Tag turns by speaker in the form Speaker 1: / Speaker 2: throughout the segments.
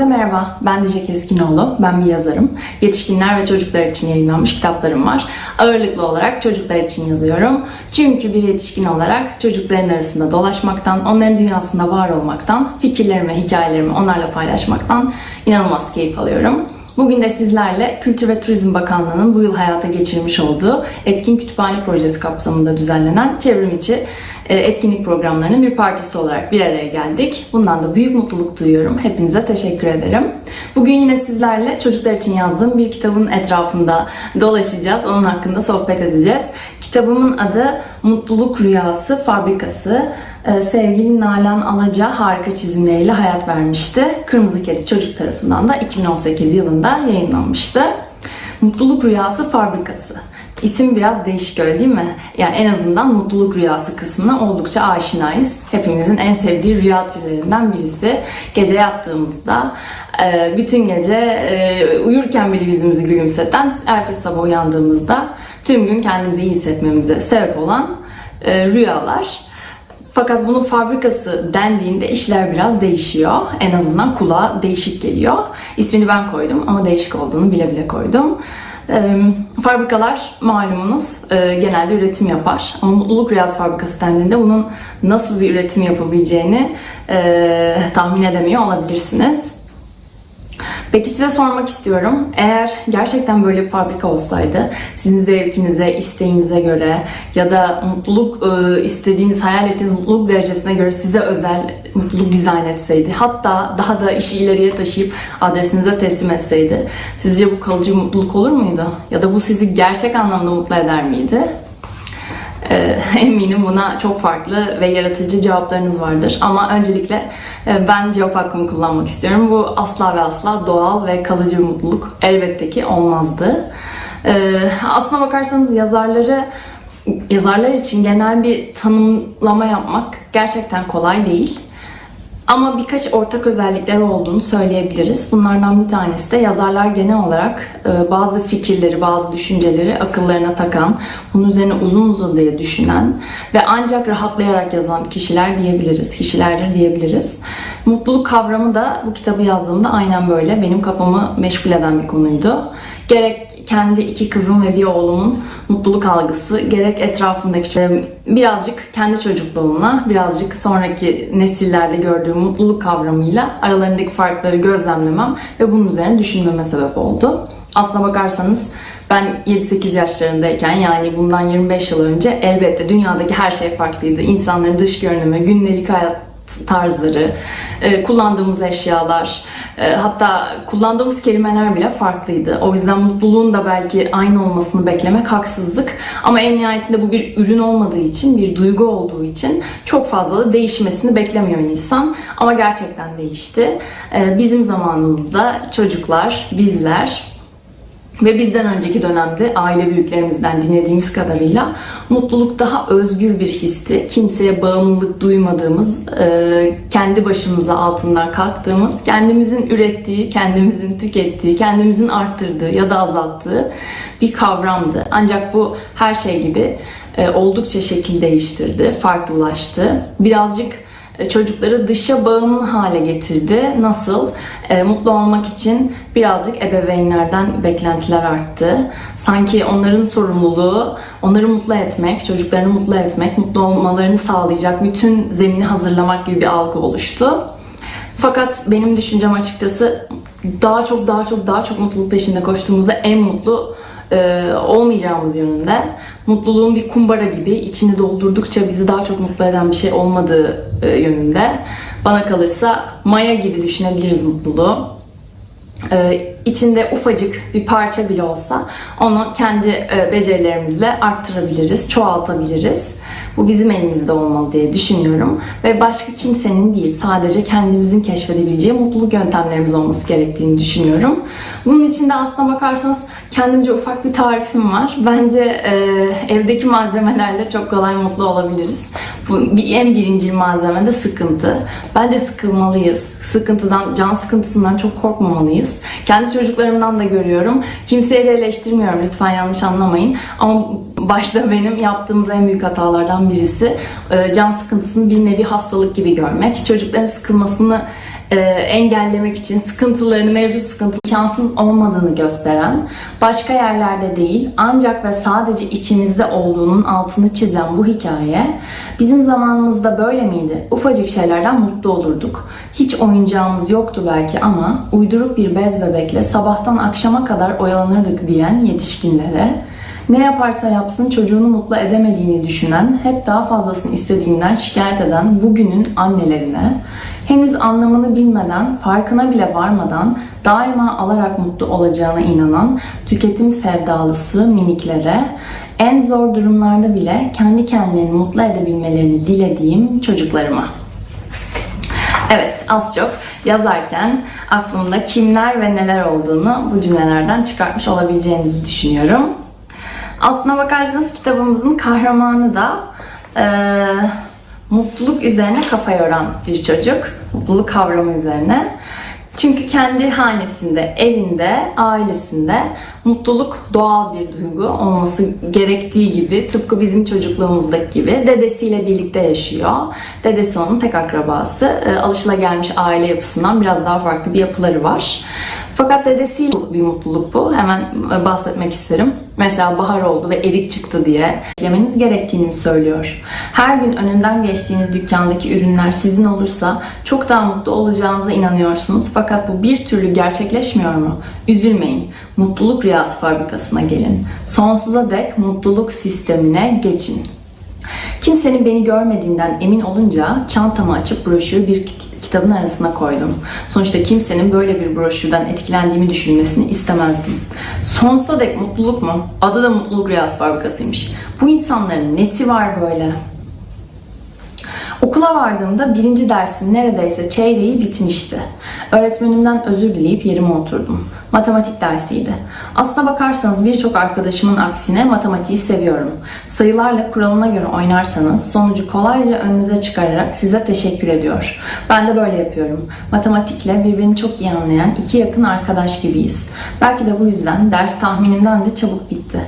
Speaker 1: Hepinize merhaba. Ben Dice Keskinoğlu. Ben bir yazarım. Yetişkinler ve çocuklar için yayınlanmış kitaplarım var. Ağırlıklı olarak çocuklar için yazıyorum. Çünkü bir yetişkin olarak çocukların arasında dolaşmaktan, onların dünyasında var olmaktan, fikirlerimi, hikayelerimi onlarla paylaşmaktan inanılmaz keyif alıyorum. Bugün de sizlerle Kültür ve Turizm Bakanlığı'nın bu yıl hayata geçirmiş olduğu Etkin Kütüphane Projesi kapsamında düzenlenen çevrim içi etkinlik programlarının bir parçası olarak bir araya geldik. Bundan da büyük mutluluk duyuyorum. Hepinize teşekkür ederim. Bugün yine sizlerle çocuklar için yazdığım bir kitabın etrafında dolaşacağız. Onun hakkında sohbet edeceğiz. Kitabımın adı Mutluluk Rüyası Fabrikası. Ee, sevgili Nalan Alaca harika çizimleriyle hayat vermişti. Kırmızı Kedi Çocuk tarafından da 2018 yılında yayınlanmıştı. Mutluluk Rüyası Fabrikası. İsim biraz değişik öyle değil mi? Yani en azından mutluluk rüyası kısmına oldukça aşinayız. Hepimizin en sevdiği rüya türlerinden birisi. Gece yattığımızda e, bütün gece e, uyurken bile yüzümüzü gülümseten, ertesi sabah uyandığımızda tüm gün kendimizi iyi hissetmemize sebep olan e, rüyalar. Fakat bunun fabrikası dendiğinde işler biraz değişiyor. En azından kulağa değişik geliyor. İsmini ben koydum ama değişik olduğunu bile bile koydum. Ee, fabrikalar malumunuz e, genelde üretim yapar. Ama mutluluk rüyası fabrikası dendiğinde bunun nasıl bir üretim yapabileceğini e, tahmin edemiyor olabilirsiniz. Peki size sormak istiyorum. Eğer gerçekten böyle bir fabrika olsaydı, sizin zevkinize, isteğinize göre ya da mutluluk e, istediğiniz, hayal ettiğiniz mutluluk derecesine göre size özel mutluluk dizayn etseydi, hatta daha da işi ileriye taşıyıp adresinize teslim etseydi, sizce bu kalıcı mutluluk olur muydu? Ya da bu sizi gerçek anlamda mutlu eder miydi? Ee, eminim buna çok farklı ve yaratıcı cevaplarınız vardır. Ama öncelikle e, ben cevap hakkımı kullanmak istiyorum. Bu asla ve asla doğal ve kalıcı bir mutluluk elbette ki olmazdı. Ee, aslına bakarsanız yazarları yazarlar için genel bir tanımlama yapmak gerçekten kolay değil. Ama birkaç ortak özellikleri olduğunu söyleyebiliriz. Bunlardan bir tanesi de yazarlar genel olarak e, bazı fikirleri, bazı düşünceleri akıllarına takan, bunun üzerine uzun uzun diye düşünen ve ancak rahatlayarak yazan kişiler diyebiliriz, kişilerdir diyebiliriz. Mutluluk kavramı da bu kitabı yazdığımda aynen böyle benim kafamı meşgul eden bir konuydu. Gerek kendi iki kızım ve bir oğlumun mutluluk algısı, gerek etrafındaki birazcık kendi çocukluğumla, birazcık sonraki nesillerde gördüğüm mutluluk kavramıyla aralarındaki farkları gözlemlemem ve bunun üzerine düşünmeme sebep oldu. Aslına bakarsanız ben 7-8 yaşlarındayken yani bundan 25 yıl önce elbette dünyadaki her şey farklıydı. İnsanların dış görünümü, günlük hayat tarzları, e, kullandığımız eşyalar, e, hatta kullandığımız kelimeler bile farklıydı. O yüzden mutluluğun da belki aynı olmasını beklemek haksızlık. Ama en nihayetinde bu bir ürün olmadığı için, bir duygu olduğu için çok fazla da değişmesini beklemiyor insan. Ama gerçekten değişti. E, bizim zamanımızda çocuklar, bizler ve bizden önceki dönemde aile büyüklerimizden dinlediğimiz kadarıyla mutluluk daha özgür bir histi. Kimseye bağımlılık duymadığımız, e, kendi başımıza altından kalktığımız, kendimizin ürettiği, kendimizin tükettiği, kendimizin arttırdığı ya da azalttığı bir kavramdı. Ancak bu her şey gibi e, oldukça şekil değiştirdi, farklılaştı. Birazcık çocukları dışa bağımlı hale getirdi. Nasıl? E, mutlu olmak için birazcık ebeveynlerden beklentiler arttı. Sanki onların sorumluluğu onları mutlu etmek, çocuklarını mutlu etmek, mutlu olmalarını sağlayacak bütün zemini hazırlamak gibi bir algı oluştu. Fakat benim düşüncem açıkçası daha çok daha çok daha çok mutluluk peşinde koştuğumuzda en mutlu e, olmayacağımız yönünde. Mutluluğun bir kumbara gibi içini doldurdukça bizi daha çok mutlu eden bir şey olmadığı e, yönünde. Bana kalırsa maya gibi düşünebiliriz mutluluğu. Ee, içinde ufacık bir parça bile olsa onu kendi e, becerilerimizle arttırabiliriz, çoğaltabiliriz. Bu bizim elimizde olmalı diye düşünüyorum. Ve başka kimsenin değil, sadece kendimizin keşfedebileceği mutluluk yöntemlerimiz olması gerektiğini düşünüyorum. Bunun için de aslına bakarsanız kendimce ufak bir tarifim var. Bence e, evdeki malzemelerle çok kolay mutlu olabiliriz. Bu bir, en birinci malzeme de sıkıntı. Bence sıkılmalıyız. Sıkıntıdan, can sıkıntısından çok korkmamalıyız. Kendi çocuklarımdan da görüyorum. Kimseyi de eleştirmiyorum lütfen yanlış anlamayın. Ama başta benim yaptığımız en büyük hatalardan birisi e, can sıkıntısını bir nevi hastalık gibi görmek. Çocukların sıkılmasını e, engellemek için sıkıntılarını, mevcut sıkıntı imkansız olmadığını gösteren, başka yerlerde değil ancak ve sadece içimizde olduğunun altını çizen bu hikaye bizim zamanımızda böyle miydi? Ufacık şeylerden mutlu olurduk. Hiç oyuncağımız yoktu belki ama uyduruk bir bez bebekle sabahtan akşama kadar oyalanırdık diyen yetişkinlere ne yaparsa yapsın çocuğunu mutlu edemediğini düşünen, hep daha fazlasını istediğinden şikayet eden bugünün annelerine, henüz anlamını bilmeden, farkına bile varmadan daima alarak mutlu olacağına inanan tüketim sevdalısı miniklere, en zor durumlarda bile kendi kendilerini mutlu edebilmelerini dilediğim çocuklarıma. Evet, az çok yazarken aklımda kimler ve neler olduğunu bu cümlelerden çıkartmış olabileceğinizi düşünüyorum. Aslına bakarsanız kitabımızın kahramanı da eee, mutluluk üzerine kafa yoran bir çocuk. Mutluluk kavramı üzerine. Çünkü kendi hanesinde, evinde, ailesinde mutluluk doğal bir duygu olması gerektiği gibi tıpkı bizim çocukluğumuzdaki gibi dedesiyle birlikte yaşıyor. Dedesi onun tek akrabası. E, alışılagelmiş aile yapısından biraz daha farklı bir yapıları var. Fakat dedesiyle bir mutluluk bu. Hemen e, bahsetmek isterim. Mesela bahar oldu ve erik çıktı diye yemeniz gerektiğini söylüyor? Her gün önünden geçtiğiniz dükkandaki ürünler sizin olursa çok daha mutlu olacağınıza inanıyorsunuz. Fakat bu bir türlü gerçekleşmiyor mu? Üzülmeyin. Mutluluk Rüyası Fabrikası'na gelin. Sonsuza dek mutluluk sistemine geçin. Kimsenin beni görmediğinden emin olunca çantamı açıp broşürü bir kit- kitabın arasına koydum. Sonuçta kimsenin böyle bir broşürden etkilendiğimi düşünmesini istemezdim. Sonsuza dek mutluluk mu? Adı da Mutluluk Rüyası Fabrikası'ymış. Bu insanların nesi var böyle? Okula vardığımda birinci dersin neredeyse çeyreği bitmişti. Öğretmenimden özür dileyip yerime oturdum. Matematik dersiydi. Aslına bakarsanız birçok arkadaşımın aksine matematiği seviyorum. Sayılarla kuralına göre oynarsanız sonucu kolayca önünüze çıkararak size teşekkür ediyor. Ben de böyle yapıyorum. Matematikle birbirini çok iyi anlayan iki yakın arkadaş gibiyiz. Belki de bu yüzden ders tahminimden de çabuk bitti.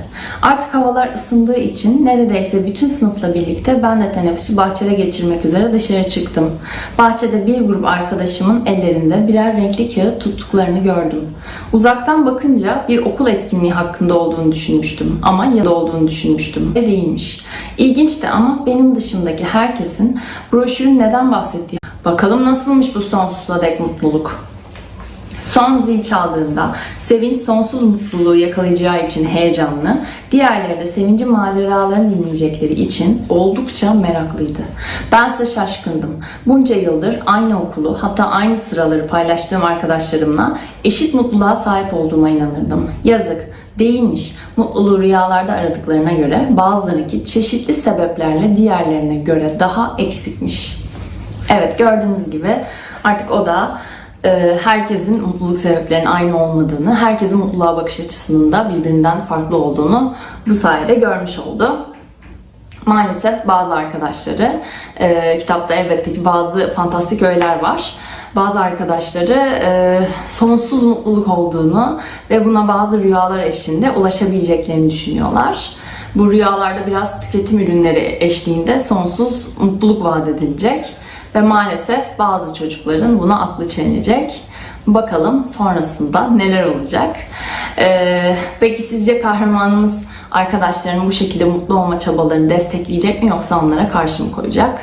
Speaker 1: Artık havalar ısındığı için neredeyse bütün sınıfla birlikte ben de teneffüsü bahçede geçirmek üzere dışarı çıktım. Bahçede bir grup arkadaşımın ellerinde birer renkli kağıt tuttuklarını gördüm. Uzaktan bakınca bir okul etkinliği hakkında olduğunu düşünmüştüm ama yalı olduğunu düşünmüştüm. Ve değilmiş. İlginçti ama benim dışındaki herkesin broşürün neden bahsettiği. Bakalım nasılmış bu sonsuza dek mutluluk. Son zil çaldığında sevinç sonsuz mutluluğu yakalayacağı için heyecanlı, diğerleri de sevincin maceralarını dinleyecekleri için oldukça meraklıydı. Bense şaşkındım. Bunca yıldır aynı okulu hatta aynı sıraları paylaştığım arkadaşlarımla eşit mutluluğa sahip olduğuma inanırdım. Yazık, değilmiş. Mutluluğu rüyalarda aradıklarına göre bazılarınki çeşitli sebeplerle diğerlerine göre daha eksikmiş. Evet gördüğünüz gibi artık o da herkesin mutluluk sebeplerinin aynı olmadığını, herkesin mutluluğa bakış açısının da birbirinden farklı olduğunu bu sayede görmüş oldu. Maalesef bazı arkadaşları, e, kitapta elbette ki bazı fantastik öğeler var. Bazı arkadaşları e, sonsuz mutluluk olduğunu ve buna bazı rüyalar eşliğinde ulaşabileceklerini düşünüyorlar. Bu rüyalarda biraz tüketim ürünleri eşliğinde sonsuz mutluluk vaat edilecek. Ve maalesef bazı çocukların buna aklı çelinecek. Bakalım sonrasında neler olacak. Ee, peki sizce kahramanımız arkadaşlarının bu şekilde mutlu olma çabalarını destekleyecek mi yoksa onlara karşı mı koyacak?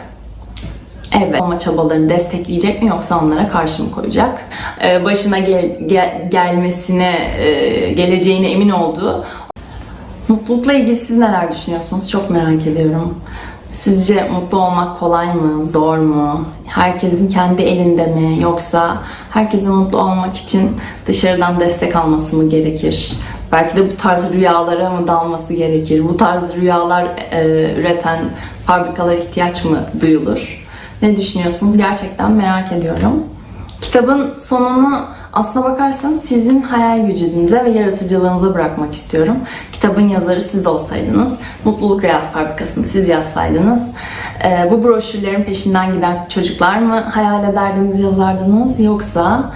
Speaker 1: Evet, olma çabalarını destekleyecek mi yoksa onlara karşı mı koyacak? Ee, başına gel- gel- gelmesine, e, geleceğine emin olduğu Mutlulukla ilgili siz neler düşünüyorsunuz? Çok merak ediyorum. Sizce mutlu olmak kolay mı, zor mu? Herkesin kendi elinde mi? Yoksa herkesin mutlu olmak için dışarıdan destek alması mı gerekir? Belki de bu tarz rüyalara mı dalması gerekir? Bu tarz rüyalar e, üreten fabrikalara ihtiyaç mı duyulur? Ne düşünüyorsunuz? Gerçekten merak ediyorum. Kitabın sonunu aslına bakarsanız sizin hayal gücünüze ve yaratıcılığınıza bırakmak istiyorum. Kitabın yazarı siz olsaydınız, Mutluluk Rüyası Fabrikası'nı siz yazsaydınız, e, bu broşürlerin peşinden giden çocuklar mı hayal ederdiniz, yazardınız yoksa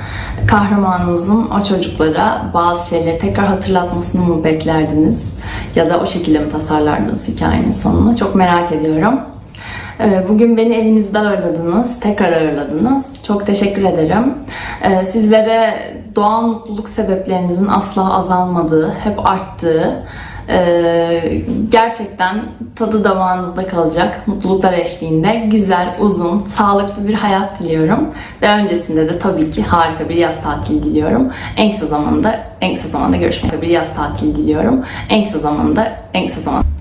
Speaker 1: kahramanımızın o çocuklara bazı şeyleri tekrar hatırlatmasını mı beklerdiniz ya da o şekilde mi tasarlardınız hikayenin sonunu? Çok merak ediyorum. Ee, Bugün beni evinizde ağırladınız, tekrar ağırladınız. Çok teşekkür ederim. Ee, Sizlere doğal mutluluk sebeplerinizin asla azalmadığı, hep arttığı, ee, gerçekten tadı damağınızda kalacak mutluluklar eşliğinde güzel, uzun, sağlıklı bir hayat diliyorum. Ve öncesinde de tabii ki harika bir yaz tatili diliyorum. En kısa zamanda, en kısa zamanda görüşmek bir yaz tatili diliyorum. En kısa zamanda, en kısa zamanda